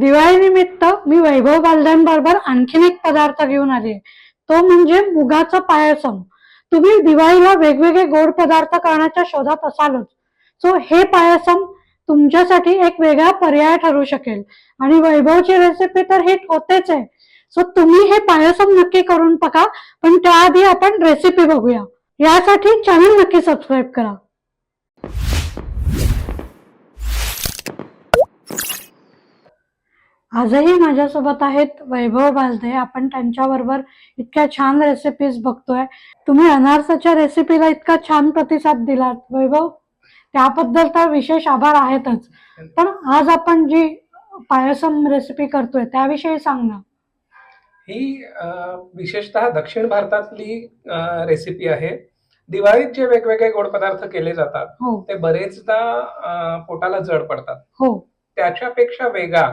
दिवाळीनिमित्त मी वैभव बालदांबरोबर आणखीन एक पदार्थ घेऊन आले तो म्हणजे मुगाचा पायसम. तुम्ही दिवाळीला वेगवेगळे गोड पदार्थ करण्याच्या शोधात असालच. सो हे पायसम तुमच्यासाठी एक वेगळा पर्याय ठरू शकेल. आणि वैभवची रेसिपी तर हिट होतेच आहे. सो तुम्ही हे पायसम नक्की करून पका पण त्याआधी आपण रेसिपी बघूया. यासाठी चॅनल नक्की सबस्क्राईब करा. आजही माझ्यासोबत आहेत वैभव बालदे आपण त्यांच्याबरोबर इतक्या छान रेसिपीज बघतोय. तुम्ही अनारसाच्या रेसिपीला इतका छान प्रतिसाद दिलात वैभव. त्याबद्दल तर विशेष आभार आहेतच. पण आज आपण जी पायसम रेसिपी करतोय त्याविषयी सांग ना. ही विशेषतः दक्षिण भारतातली रेसिपी आहे. दिवाळीत जे वेगवेगळे गोड पदार्थ केले जातात हो. ते बरेचदा पोटाला जड पडतात. हो. त्याच्यापेक्षा वेगळा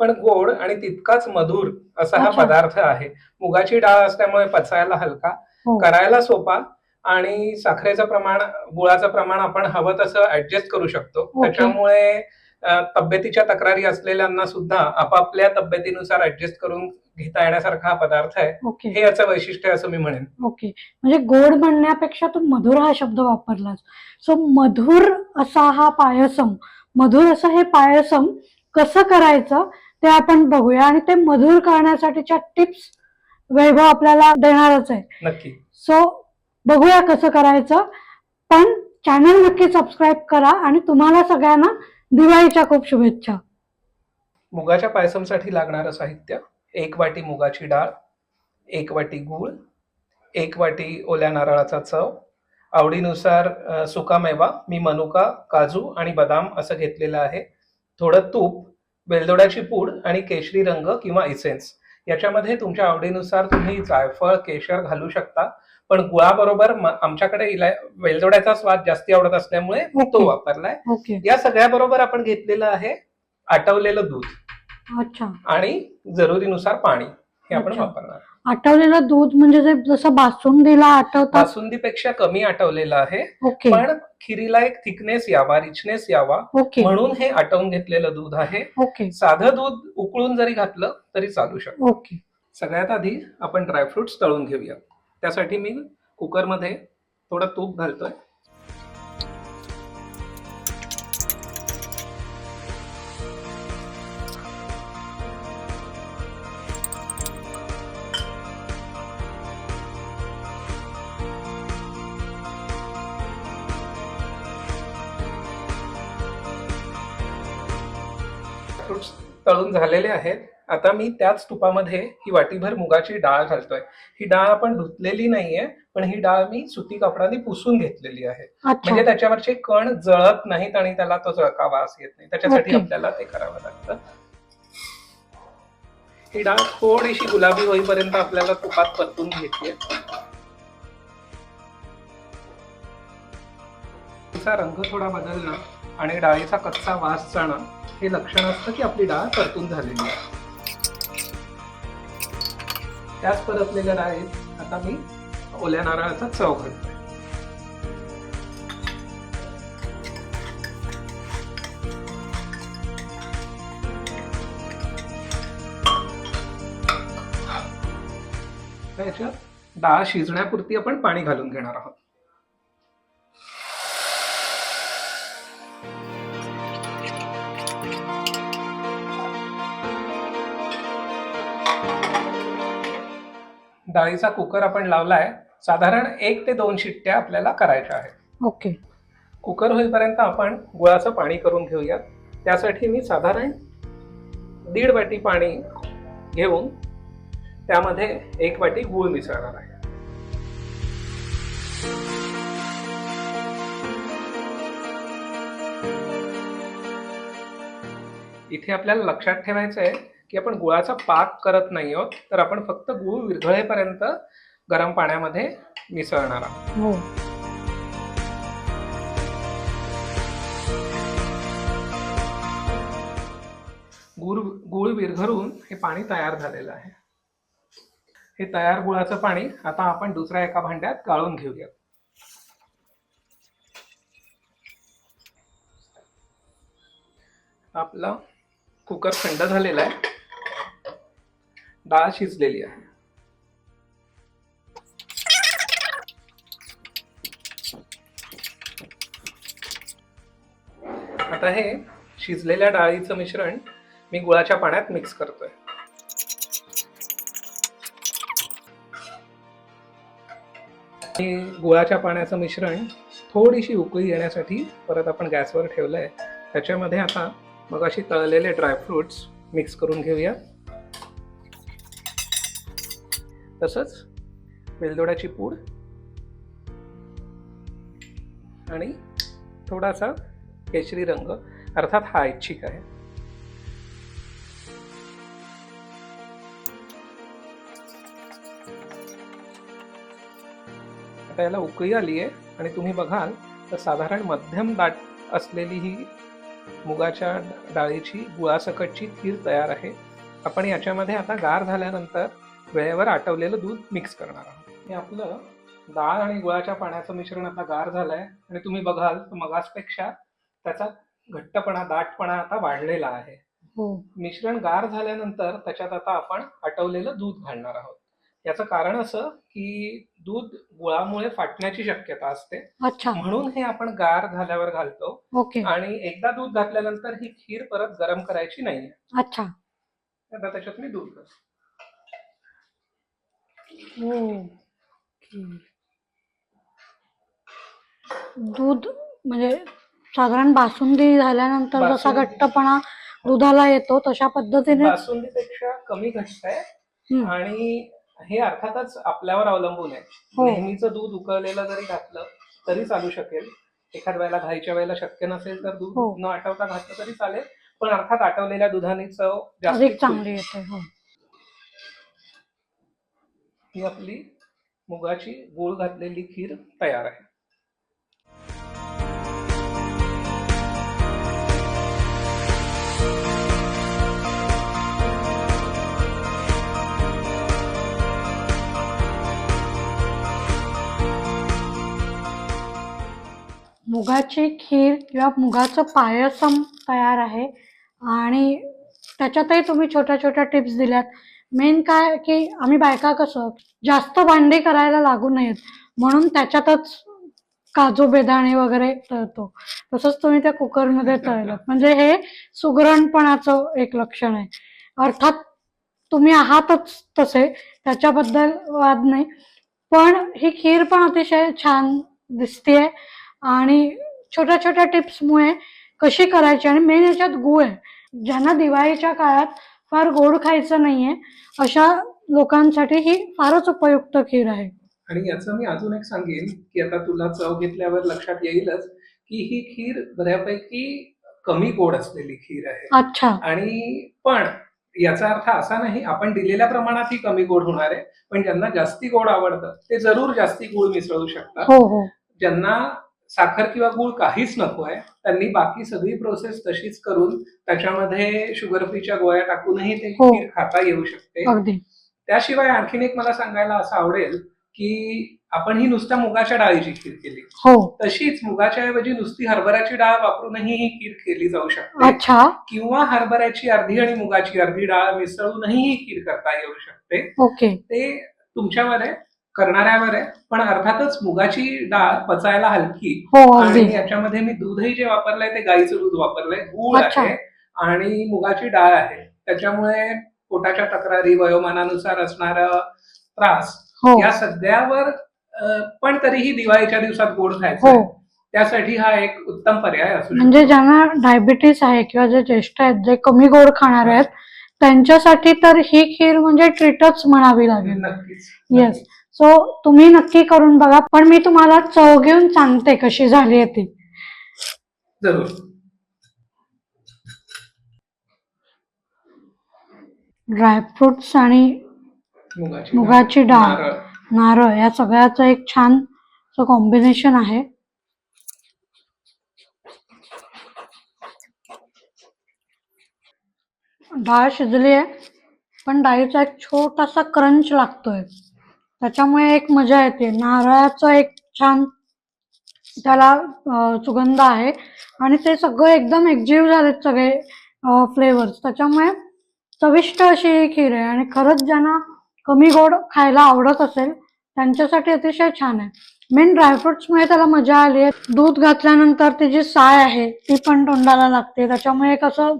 पण गोड आणि तितकाच मधुर असा हा अच्छा. पदार्थ आहे. मुगाची डाळ असल्यामुळे पचायला हलका हो. करायला सोपा आणि साखरेचं प्रमाण गुळाचं प्रमाण आपण हवं तसं ऍडजस्ट करू शकतो. त्याच्यामुळे अ, तब्येतीच्या तक्रारी असलेल्यांना सुद्धा आपापल्या तब्येतीनुसार ऍडजस्ट करून घेता येण्यासारखा हा पदार्थ आहे. ओके. हे याचं वैशिष्ट्य आहे असं मी म्हणेन. ओके. म्हणजे गोड म्हणण्यापेक्षा तू मधुर हा शब्द वापरलास. सो मधुर असा हा पायसम मधुर असं हे पायसम कसं करायचं? ते आपण बघूया आणि ते मधुर करण्यासाठीच्या टिप्स वैभव आपल्याला देणारच आहे. नक्की. सो बघूया कसं करायचं. पण चॅनल नक्की सबस्क्राईब करा आणि तुम्हाला सगळ्यांना दिवाळीच्या खूप शुभेच्छा. मुगाच्या पायसमसाठी लागणारं साहित्य एक वाटी मुगाची डाळ एक वाटी गूळ एक वाटी ओल्या नारळाचा चव आवडीनुसार सुकामेवा मी मनुका काजू आणि बदाम असं घेतलेलं आहे. थोडं तूप वेलदोड्याची पूड आणि केशरी रंग किंवा इसेन्स याच्यामध्ये तुमच्या आवडीनुसार तुम्ही जायफळ केशर घालू शकता. पण गुळाबरोबर आमच्याकडे इला वेलदोड्याचा स्वाद जास्ती आवडत असल्यामुळे मी तो. वापरलाय. ओके. या सगळ्याबरोबर आपण घेतलेलं आहे आटवलेलं दूध. अच्छा. आणि जरुरीनुसार पाणी. हे आपण. वापरणार. आटवलेलं दूध म्हणजे जसं बासुंदीला आटवतात बासुंदीपेक्षा कमी आटवलेलं आहे. ओके. पण खिरीला एक थिकनेस यावा रिचनेस यावा. ओके. म्हणून हे आटवून घेतलेलं दूध आहे. ओके. साधं दूध उकळून जरी घातलं तरी चालू शकतं. ओके. सगळ्यात आधी आपण ड्रायफ्रुट्स तळून घेऊया. त्यासाठी मी कुकरमध्ये थोडं तूप घालतोय. फ्रुट्स तळून झालेले आहेत. आता मी त्याच तुपामध्ये ही वाटीभर मुगाची डाळ घालतोय. ही डाळ आपण धुतलेली नाहीये पण ही डाळ मी सुती कपडाने पुसून घेतलेली आहे. म्हणजे त्याच्यावरचे कण जळत नाहीत आणि त्याला तो जळका वास येत नाही. त्याच्यासाठी. आपल्याला ते करावं लागतं. ही डाळ थोडीशी गुलाबी होईपर्यंत आपल्याला तुपात परतून तिचा रंग थोडा बदलणं आणि डाळीचा कच्चा वास जाणं हे लक्षण असतं की आपली डाळ परतून झालेली आहे. त्याच परतलेल्या डाळीत आता मी ओल्या नारळाचा चव घालतोय. याच्यात डाळ शिजण्यापुरती आपण पाणी घालून घेणार आहोत. डाळीचा कुकर आपण लावलाय साधारण एक ते दोन शिट्ट्या आपल्याला करायच्या आहेत. ओके. कुकर होईपर्यंत आपण गुळाचं पाणी करून घेऊयात. त्यासाठी मी साधारण दीड वाटी पाणी घेऊन त्यामध्ये एक वाटी गूळ मिसळणार आहे. इथे आपल्याला लक्षात ठेवायचं आहे की आपण गुळाचा पाक करत नाही आहोत तर आपण फक्त गूळ विरघळेपर्यंत गरम पाण्यामध्ये मिसळणार आहोत. हो. गुळ गुळ विरघळून हे पाणी तयार झालेलं आहे. हे तयार गुळाचं पाणी आता आपण दुसऱ्या एका भांड्यात गाळून घेऊया आपलं कुकर थंड झालेला आहे. डाळ शिजलेली आहे. आता हे शिजलेल्या डाळीचं मिश्रण मी गुळाच्या पाण्यात मिक्स करतोय. आणि गुळाच्या पाण्याचं मिश्रण थोडीशी उकळी येण्यासाठी परत आपण गॅसवर ठेवलंय. त्याच्यामध्ये आता मग अशी तळलेले ड्रायफ्रुट्स मिक्स करून घेऊया. तसंच वेलदोड्याची पूड आणि थोडासा केशरी रंग अर्थात हा ऐच्छिक आहे. आता याला उकळी आली आहे आणि तुम्ही बघाल तर साधारण मध्यम दाट असलेली ही मुगाच्या डाळीची गुळासकटची खीर तयार आहे. आपण याच्यामध्ये आता गार झाल्यानंतर वेळेवर आटवलेलं दूध मिक्स करणार आहोत. हे आपलं डाळ आणि गुळाच्या पाण्याचं मिश्रण आता गार झालंय आणि तुम्ही बघाल तर मगासपेक्षा त्याचा घट्टपणा दाटपणा आता वाढलेला आहे. हो. मिश्रण गार झाल्यानंतर त्याच्यात आता आपण आटवलेलं दूध घालणार आहोत. याचं कारण असं की दूध गुळामुळे फाटण्याची शक्यता असते. अच्छा. म्हणून हे आपण गार झाल्यावर घालतो. ओके. आणि एकदा दूध घातल्यानंतर ही खीर परत गरम करायची नाहीये. अच्छा. आता त्याच्यात मी दूध घालतो. हो दूध म्हणजे साधारण बासुंदी झाल्यानंतर जसा बासुंदी. घट्टपणा दुधाला येतो तशा पद्धतीने बासुंदीपेक्षा कमी घट्ट आहे हम्म. आणि हे अर्थातच आपल्यावर अवलंबून आहे हो. नेहमीचं दूध उकळलेलं जरी घातलं तरी चालू शकेल एखाद वेळेला घाईच्या वेळेला शक्य नसेल तर दूध हो. न आटवता घातलं तरी चालेल पण अर्थात आटवलेल्या दुधाने चव जास्त अधिक चांगली येते हो ही आपली मुगाची गूळ घातलेली खीर तयार आहे. मुगाची खीर किंवा मुगाचं पायसम तयार आहे आणि त्याच्यातही तुम्ही छोट्या छोट्या टिप्स दिल्यात. मेन काय की आम्ही बायका कसं जास्त भांडे करायला लागू नयेत. म्हणून त्याच्यातच काजू बेदाणे वगैरे तळतो. तसंच तुम्ही त्या कुकरमध्ये तळलं. म्हणजे हे सुगरणपणाचं एक लक्षण आहे. अर्थात तुम्ही आहातच तसे त्याच्याबद्दल वाद नाही. पण ही खीर पण अतिशय छान दिसतेय आणि छोट्या छोट्या टिप्समुळे कशी करायची आणि मेन याच्यात गुळ आहे. ज्यांना दिवाळीच्या काळात फार गोड खायचं नाहीये. अशा लोकांसाठी ही फारच उपयुक्त खीर आहे. आणि याचं मी अजून एक सांगेन की आता तुला चव घेतल्यावर लक्षात येईलच की ही खीर बऱ्यापैकी कमी गोड असलेली खीर आहे. अच्छा. आणि पण याचा अर्थ असा नाही आपण दिलेल्या प्रमाणात ही कमी गोड होणार आहे पण ज्यांना जास्ती गोड आवडतं ते जरूर जास्ती गुळ मिसळू शकतात. हो हो. ज्यांना साखर किंवा गुळ काहीच नको आहे. त्यांनी बाकी सगळी प्रोसेस तशीच करून त्याच्यामध्ये शुगर फ्रीच्या गोळ्या टाकूनही ते हो. खीर खाता येऊ शकते. अगदी. त्याशिवाय आणखीन एक मला सांगायला असं आवडेल की आपण ही नुसत्या मुगाच्या डाळीची खीर केली. हो. तशीच मुगाच्या ऐवजी नुसती हरभऱ्याची डाळ वापरूनही ही खीर केली जाऊ शकते. अच्छा. किंवा हरभऱ्याची अर्धी आणि मुगाची अर्धी डाळ मिसळूनही ही खीर करता येऊ शकते. ओके. ते तुमच्यावर आहे करणाऱ्यावर आहे. पण अर्थातच मुगाची डाळ पचायला हलकी. हो अगदी. आणि याच्यामध्ये मी दूधही जे वापरलंय ते गाईचं दूध वापरलंय. गूळ अच्छा. आहे आणि मुगाची डाळ आहे. त्याच्यामुळे पोटाच्या तक्रारी वयोमानानुसार असणारा त्रास हो. या सगळ्यावर अं, पण तरीही दिवाळीच्या दिवसात गोड खायचं हो. त्यासाठी हा एक उत्तम पर्याय असू शकतो. म्हणजे ज्यांना डायबिटीस आहे किंवा जे ज्येष्ठ आहेत जे कमी गोड खाणार आहेत त्यांच्यासाठी तर ही खीर म्हणजे ट्रीटच म्हणावी लागेल. नक्कीच. येस सो तुम्ही नक्की करून बघा पण मी तुम्हाला चव घेऊन सांगते कशी झाली ती ड्रायफ्रुट्स आणि मुगाची डाळ. नारळ. नारळ या सगळ्याचं एक छान कॉम्बिनेशन आहे डाळ शिजली आहे पण डाळीचा एक छोटासा क्रंच लागतोय त्याच्यामुळे एक मजा येते. नारळाचं एक छान त्याला सुगंध आहे. आणि ते सगळं एकदम एकजीव झालेत सगळे फ्लेवर्स त्याच्यामुळे चविष्ट अशी ही खीर आहे. आणि खरंच ज्यांना कमी गोड खायला आवडत असेल त्यांच्यासाठी अतिशय छान आहे. मेन ड्रायफ्रुट्समुळे त्याला मजा आली आहे. दूध घातल्यानंतर ती जी साय आहे ती पण तोंडाला लागते. त्याच्यामुळे एक असं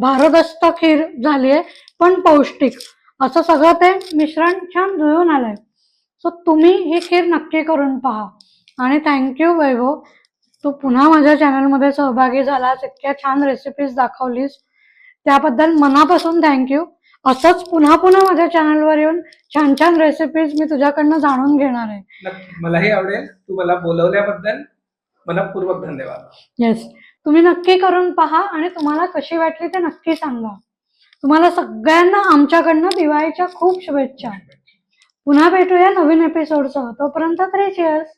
भारदस्त खीर झाली आहे पण पौष्टिक. असं सगळं ते मिश्रण छान जुळून आलंय. सो तुम्ही ही खीर नक्की करून पहा. आणि थँक्यू वैभव. तू पुन्हा माझ्या चॅनलमध्ये सहभागी झालास इतक्या छान रेसिपीज दाखवलीस. त्याबद्दल मनापासून थँक्यू असंच पुन्हा पुन्हा माझ्या चॅनलवर येऊन छान छान रेसिपीज मी तुझ्याकडनं जाणून घेणार आहे. मलाही आवडेल. तू मला बोलवल्याबद्दल मनपूर्वक धन्यवाद. येस तुम्ही नक्की करून पहा आणि तुम्हाला कशी वाटली ते नक्की सांगा. तुम्हाला सगळ्यांना आमच्याकडनं दिवाळीच्या खूप शुभेच्छा पुन्हा भेटूया नवीन एपिसोडसह तोपर्यंत तरी cheers.